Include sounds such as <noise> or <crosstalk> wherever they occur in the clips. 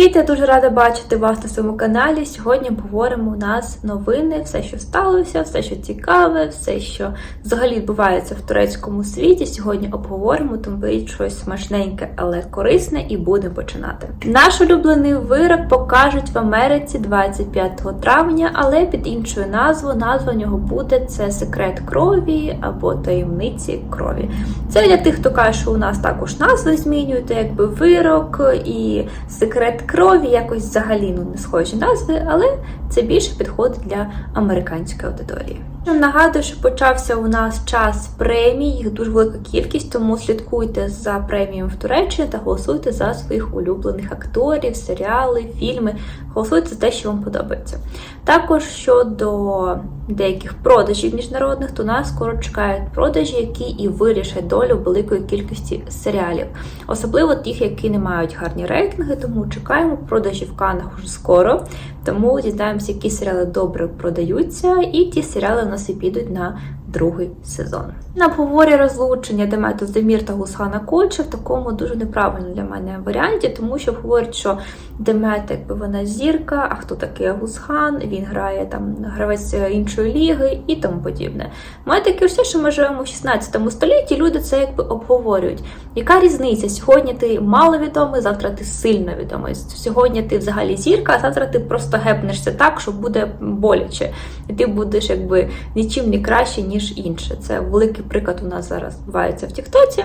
Привіт! Я дуже рада бачити вас на своєму каналі. Сьогодні поговоримо у нас новини, все, що сталося, все, що цікаве, все, що взагалі відбувається в турецькому світі. Сьогодні обговоримо, тому беріть щось смачненьке, але корисне, і будемо починати. Наш улюблений вирок покажуть в Америці 25 травня, але під іншою назвою. Назва нього буде це секрет крові або таємниці крові. Це для тих, хто каже, що у нас також назви змінюють, якби вирок і секрет крові, якось взагалі ну, не схожі назви, але це більше підходить для американської аудиторії. Нагадую, що почався у нас час премій, їх дуже велика кількість, тому слідкуйте за преміями в Туреччині та голосуйте за своїх улюблених акторів, серіали, фільми. Голосуйте за те, що вам подобається. Також щодо деяких продажів міжнародних, то нас скоро чекають продажі, які і вирішать долю великої кількості серіалів, особливо тих, які не мають гарні рейтинги, тому чекаємо продажі в Канах уже скоро. Тому дізнаємося, які серіали добре продаються, і ті серіали у нас і підуть на другий сезон. На обговорі розлучення Демету Демір та Гусхана Кольча в такому дуже неправильному для мене варіанті, тому що говорять, що Демет, якби вона зірка, а хто такий Гусхан, він грає там гравець іншої ліги і тому подібне. Має таке все, що ми живемо в 16 столітті, люди це якби обговорюють. Яка різниця? Сьогодні ти маловідомий, завтра ти сильно відомий. Сьогодні ти взагалі зірка, а завтра ти просто гепнешся так, що буде боляче. І ти будеш якби нічим не краще, ніж інше. Це великий приклад у нас зараз відбувається в Тіктоці.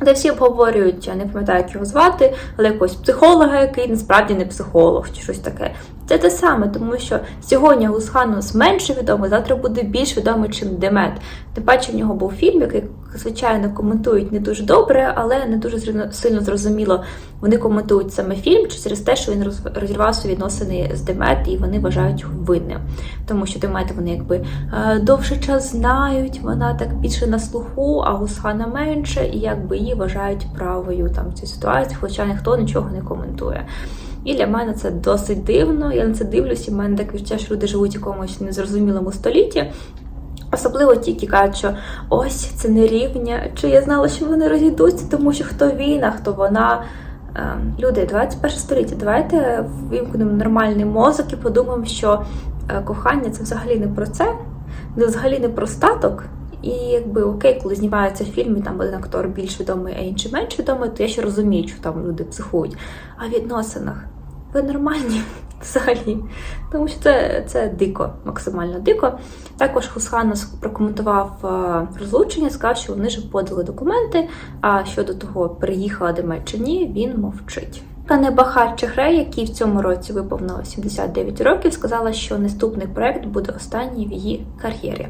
Де всі обговорюють, я не пам'ятаю, як його звати, але якогось психолога, який насправді не психолог чи щось таке. Це те саме, тому що сьогодні Гусханус менше відомий, завтра буде більш відомий, чим Демет. Тим паче в нього був фільм, який, звичайно, коментують не дуже добре, але не дуже сильно зрозуміло. Вони коментують саме фільм чи через те, що він розірвав свої відносини з Демет, і вони вважають його винним. Тому що Демет вони якби е, довше час знають, вона так більше на слуху, а Гусхана менше, і якби її вважають правою там в цій ситуації, хоча ніхто нічого не коментує. І для мене це досить дивно. Я на це дивлюся, в мене так відчуття, що люди живуть в якомусь незрозумілому столітті. Особливо ті, які кажуть, що ось це не рівня, чи я знала, що вони розійдуться, тому що хто він, а хто вона. Люди, 21 століття, давайте вимкнемо нормальний мозок і подумаємо, що е, кохання це взагалі не про це, це взагалі не про статок. І якби окей, коли знімаються фільми, там один актор більш відомий, а інший менш відомий, то я ще розумію, що там люди психують. А в відносинах ви нормальні <laughs> взагалі. Тому що це це дико, максимально дико. Також Хусхан нас прокоментував е, розлучення, сказав, що вони ж подали документи. А щодо того, переїхала до чи ні, він мовчить. Канебахар Чехре, який в цьому році виповнила 79 років, сказала, що наступний проект буде останній в її кар'єрі.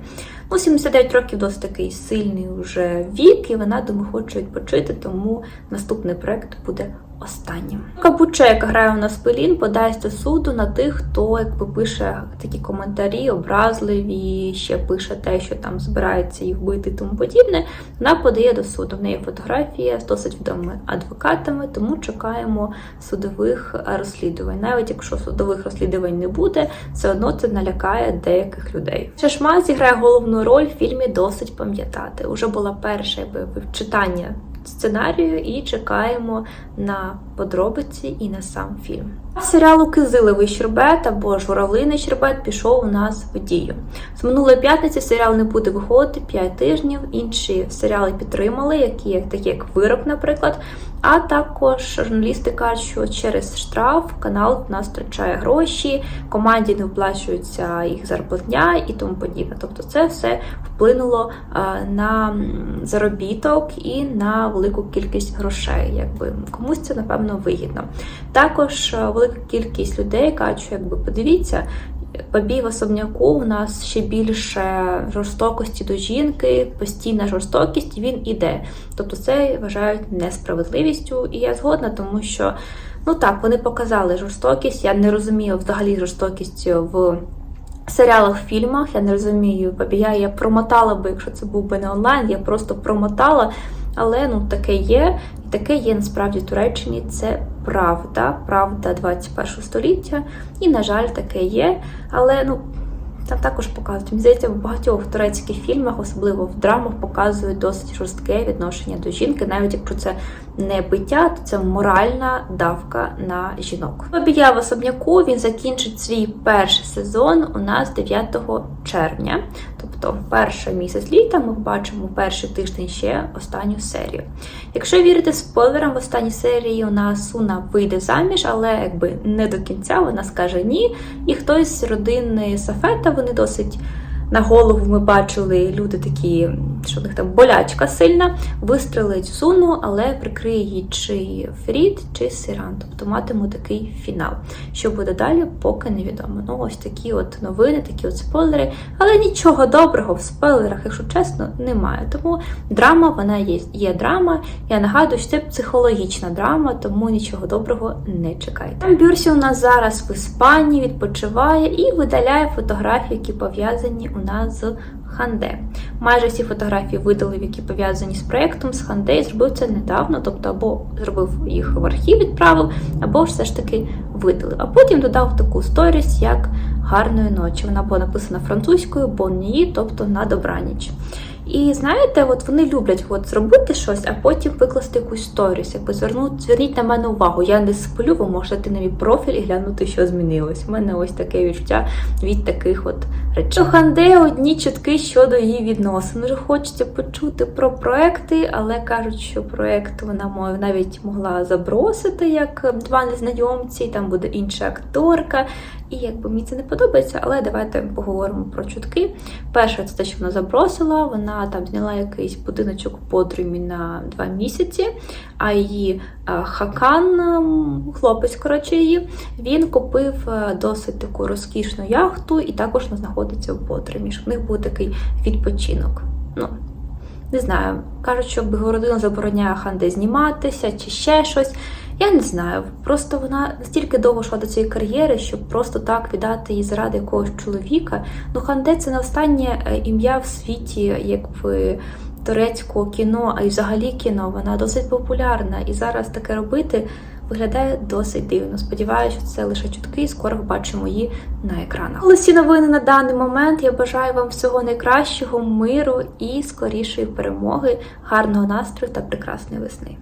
Ну, 79 років досить такий сильний вже вік, і вона думаю, хоче відпочити, тому наступний проект буде останнім. Кабуче, яка грає у нас Пелін, подасть суду на тих, хто якби пише такі коментарі, образливі, ще пише те, що там збирається їх вбити тому подібне. Вона подає до суду. В неї фотографія з досить відомими адвокатами, тому чекаємо судових розслідувань. Навіть якщо судових розслідувань не буде, все одно це налякає деяких людей. Шашма зіграє головну роль в фільмі Досить пам'ятати. Уже була перша якби, читання сценарію і чекаємо на подробиці і на сам фільм. Серіал Кизиловий Щербет або Журавлиний Щербет пішов у нас в дію. З минулої п'ятниці серіал не буде виходити 5 тижнів. Інші серіали підтримали, які такі як вирок, наприклад. А також журналісти кажуть, що через штраф канал в нас втрачає гроші, команді не виплачується їх зарплатня і тому подібне. Тобто, це все вплинуло на заробіток і на велику кількість грошей. Якби комусь це напевно вигідно. Також велика кількість людей кажуть, що якби подивіться. Побій в особняку у нас ще більше жорстокості до жінки, постійна жорстокість, він іде. Тобто це вважають несправедливістю, і я згодна, тому що ну так вони показали жорстокість. Я не розумію взагалі жорстокість в серіалах, фільмах. Я не розумію Бабія. Я промотала би, якщо це був би не онлайн, я просто промотала. Але ну таке є, і таке є насправді в Туреччині. Це правда, правда 21 століття. І, на жаль, таке є. Але ну Там також показують. Мені здається, в багатьох турецьких фільмах, особливо в драмах, показують досить жорстке відношення до жінки, навіть якщо це не биття, то це моральна давка на жінок. Бабія в особняку він закінчить свій перший сезон у нас 9 червня. Тобто, перший місяць літа ми бачимо перший тиждень ще останню серію. Якщо вірити спойлерам, в останній серії у нас Суна вийде заміж, але якби не до кінця вона скаже ні. І хтось з родини Сафета, вони досить на голову ми бачили люди такі, що в них там болячка сильна, вистрелить Суну, але прикриє її чи Фрід, чи Сиран. Тобто матиму такий фінал. Що буде далі, поки невідомо. Ну, ось такі от новини, такі от спойлери. Але нічого доброго в спойлерах, якщо чесно, немає. Тому драма, вона є, є драма. Я нагадую, що це психологічна драма, тому нічого доброго не чекайте. Там Бюрсі у нас зараз в Іспанії відпочиває і видаляє фотографії, які пов'язані у нас з Ханде. Майже всі фотографії видалив, які пов'язані з проєктом з Ханде, і зробив це недавно, тобто або зробив їх в архів, відправив, або все ж таки видалив. А потім додав таку сторіс, як гарної ночі. Вона була написана французькою, бонні, тобто на добраніч. І знаєте, от вони люблять от зробити щось, а потім викласти якусь сторіс, якби звернути, зверніть на мене увагу. Я не сплю, ви можете на мій профіль і глянути, що змінилось. У мене ось таке відчуття від таких от речей. Ханде одні чутки щодо її відносин. Вже хочеться почути про проекти, але кажуть, що проект вона навіть могла забросити як два незнайомці, там буде інша акторка. І якби мені це не подобається, але давайте поговоримо про чутки. Перше, це те, що вона забросила. Вона там зняла якийсь будиночок в подрумі на два місяці. А її Хакан, хлопець, коротше, її, він купив е, досить таку розкішну яхту, і також вона знаходиться в подрумі. щоб в них був такий відпочинок. Ну, не знаю, кажуть, що Бігородина забороняє Ханде зніматися чи ще щось. Я не знаю. Просто вона настільки довго йшла до цієї кар'єри, щоб просто так віддати її заради якогось чоловіка. Ну, Ханде це не останнє е, ім'я в світі, якби турецького кіно, а й взагалі кіно. Вона досить популярна. І зараз таке робити виглядає досить дивно. Сподіваюся, що це лише чутки, і скоро побачимо її на екранах. Але всі новини на даний момент. Я бажаю вам всього найкращого, миру і скорішої перемоги, гарного настрою та прекрасної весни.